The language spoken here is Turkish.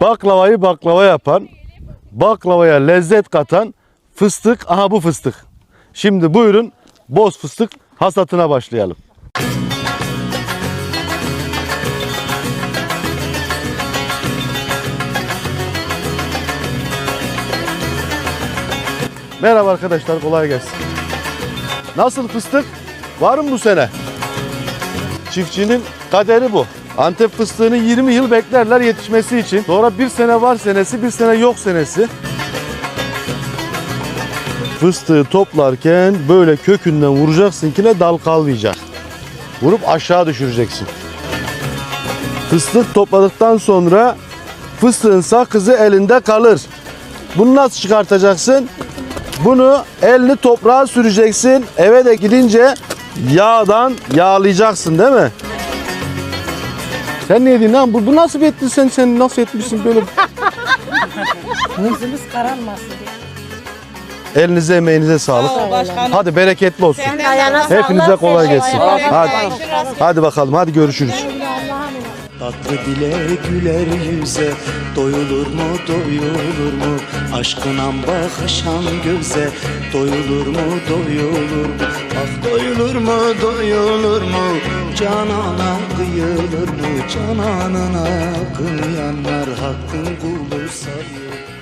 Baklavayı baklava yapan, baklavaya lezzet katan fıstık. Aha bu fıstık. Şimdi buyurun boz fıstık hasatına başlayalım. Merhaba arkadaşlar kolay gelsin. Nasıl fıstık? Var mı bu sene? Çiftçinin kaderi bu. Antep fıstığını 20 yıl beklerler yetişmesi için. Sonra bir sene var senesi, bir sene yok senesi. Fıstığı toplarken böyle kökünden vuracaksın ki ne dal kalmayacak. Vurup aşağı düşüreceksin. Fıstık topladıktan sonra fıstığın sakızı elinde kalır. Bunu nasıl çıkartacaksın? Bunu elini toprağa süreceksin. Eve de gidince yağdan yağlayacaksın değil mi? Sen ne yedin lan? Bu, bu nasıl bir ettin sen? Sen nasıl etmişsin böyle? Yüzümüz kararmasın. Elinize emeğinize sağlık. Sağ ol başkanım. Hadi bereketli olsun. Ayağına sağlık. Hepinize kolay gelsin. Hadi, hadi bakalım. Hadi görüşürüz. Tatlı dile güler yüze Doyulur mu doyulur mu Aşkına bakışan göze Doyulur mu doyulur mu Ah doyulur mu doyulur mu Canana kıyılır mı? Cananına kıyanlar Hakkın kulu sayılır